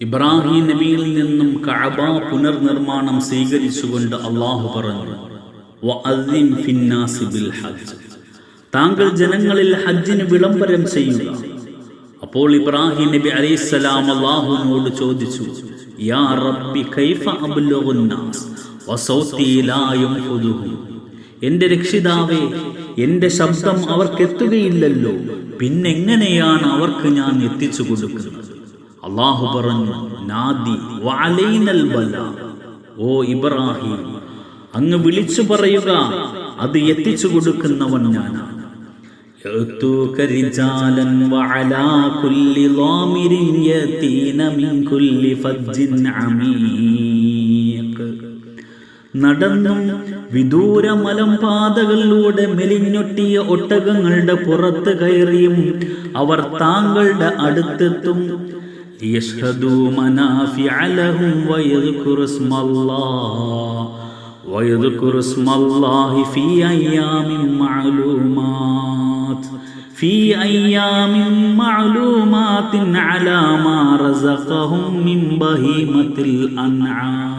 ഇബ്രാഹിം നബിയിൽ നിന്നും കഅബ പുനർനിർമ്മാണം സ്വീകരിച്ചുകൊണ്ട് അള്ളാഹു പറഞ്ഞു. താങ്കൾ ജനങ്ങളിൽ ഹജ്ജിന് വിളംബരം ചെയ്യുക. അപ്പോൾ ഇബ്രാഹിം നബി അലൈഹിസ്സലാം അള്ളാഹുവിനോട് ചോദിച്ചു യാ റബ്ബി കൈഫ എന്റെ രക്ഷിതാവേ എന്റെ ശബ്ദം അവർക്ക് എത്തുകയില്ലല്ലോ. പിന്നെങ്ങനെയാണ് അവർക്ക് ഞാൻ എത്തിച്ചു കൊടുക്കുന്നത്? അള്ളാഹു പറഞ്ഞു നാദി ഓ ഇബ്രാഹിം അങ്ങ് വിളിച്ചു പറയുക അത് എത്തിച്ചു കൊടുക്കുന്നവൻ ഞാനാണ് നടന്നും വിദൂര മലം പാതകളിലൂടെ മെലിഞ്ഞൊട്ടിയ ഒട്ടകങ്ങളുടെ പുറത്ത് കയറിയും അവർ താങ്കളുടെ അടുത്തെത്തും. ليشهدوا منافع لهم ويذكروا اسم الله ويذكر اسم الله في أيام معلومات في أيام معلومات على ما رزقهم من بهيمة الأنعام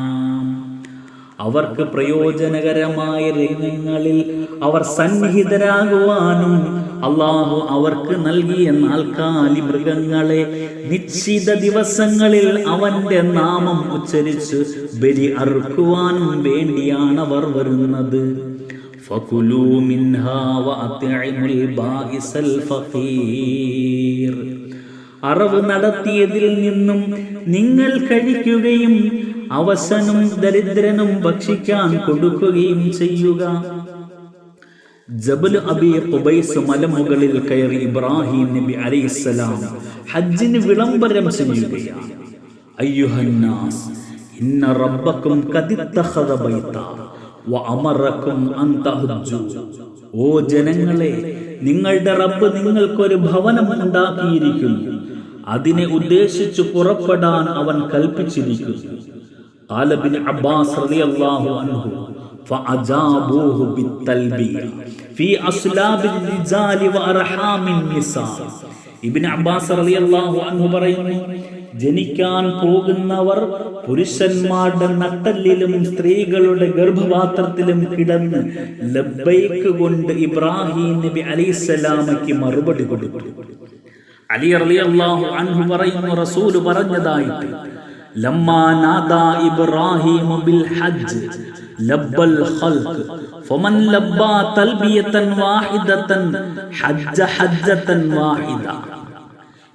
അവർക്ക് പ്രയോജനകരമായ രംഗങ്ങളിൽ അവർ സന്നിഹിതരാകുവാനും അള്ളാഹു അവർക്ക് നൽകി നാൽക്കാലി മൃഗങ്ങളെ നിശ്ചിത ദിവസങ്ങളിൽ അവന്റെ നാമം ഉച്ചരിച്ച് ബലി അറുക്കുവാനും വേണ്ടിയാണ് അവർ വരുന്നത്. അറവ് നടത്തിയതിൽ നിന്നും നിങ്ങൾ കഴിക്കുകയും അവസനും ദരിദ്രനും ഭക്ഷിക്കാൻ കൊടുക്കുകയും ചെയ്യുക. ജബൽ അബി ഖുബൈസ് മലമുകളിൽ കയറി ഇബ്രാഹിം നബി അലൈഹിസ്സലാം ഹജ്ജിന് വിളംബരം ചെയ്യുകയാണ്. അയ്യുഹന്നാസ് ഇന്ന റബ്ബക്കും കദിത്തഖദ ബൈത വ അമറക്കും അൻ തഹജ്ജു. ഓ ജനങ്ങളെ നിങ്ങളുടെ റബ്ബ് നിങ്ങൾക്കൊരു ഭവനം ഉണ്ടാക്കിയിരിക്കുന്നു. അതിനെ ഉദ്ദേശിച്ചു പുറപ്പെടാൻ അവൻ കൽപ്പിച്ചിരിക്കുന്നു. ആലബിൻ അബ്ബാസ് റളിയല്ലാഹു അൻഹു ഇബിന് അബ്ബാസ് റളിയല്ലാഹു അൻഹു പറയുന്നു ജനിക്കാൻ പോകുന്നവർ പുരുഷന്മാരുടെ നട്ടല്ലിലും സ്ത്രീകളുടെ ഗർഭപാത്രത്തിലും കിടന്ന് ലബ്ബൈക്ക് കൊണ്ട് ഇബ്രാഹിം നബി അലൈസലാമയ്ക്ക് മറുപടി കൊടുത്തു. അലി അലി അള്ളാഹു അൻഹു പറയുന്നു റസൂൽ പറഞ്ഞതായിട്ട് ലമ്മാ നാദാ ഇബ്രാഹിം ബിൽ ഹജ്ജ് ലബ്ബൽ ഖൽഖ് ഫമൻ ലബ്ബ തൽബിയതൻ വാഹിദതൻ ഹജ്ജ ഹജ്ജതൻ വാഹിദ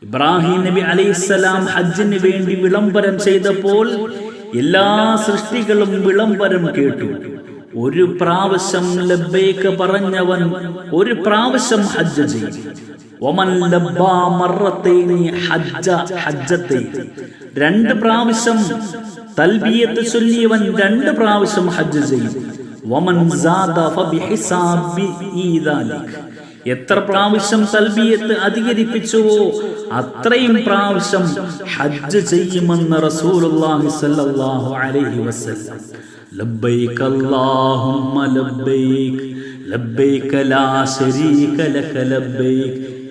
ഇബ്രാഹിം നബി അലൈഹിസ്സലാം ഹജ്ജിന് വേണ്ടി വിളംബരം ചെയ്തപ്പോൾ എല്ലാ സൃഷ്ടികളും വിളംബരം കേട്ടു. ഒരു പ്രാവശ്യം ലബ്ബേക്ക് പറഞ്ഞവൻ ഒരു പ്രാവശ്യം ഹജ്ജ് ചെയ്തു. രണ്ട് പ്രാവശ്യം തൽബിയത്ത് ചൊല്ലിയവൻ രണ്ട് പ്രാവശ്യം ഹജ്ജ് ചെയ്യും. എത്ര പ്രാവശ്യം തൽബിയത്ത് അധികരിപ്പിച്ചുവോ അത്രയും പ്രാവശ്യം ഹജ്ജ് ചെയ്യുമെന്ന് റസൂലുള്ളാഹി സ്വല്ലല്ലാഹു അലൈഹി വസല്ലം. ലബ്ബൈക അല്ലാഹുമ്മ ലബ്ബൈക. ലബ്ബൈക ലാ ശരീക ലക ലബ്ബൈക.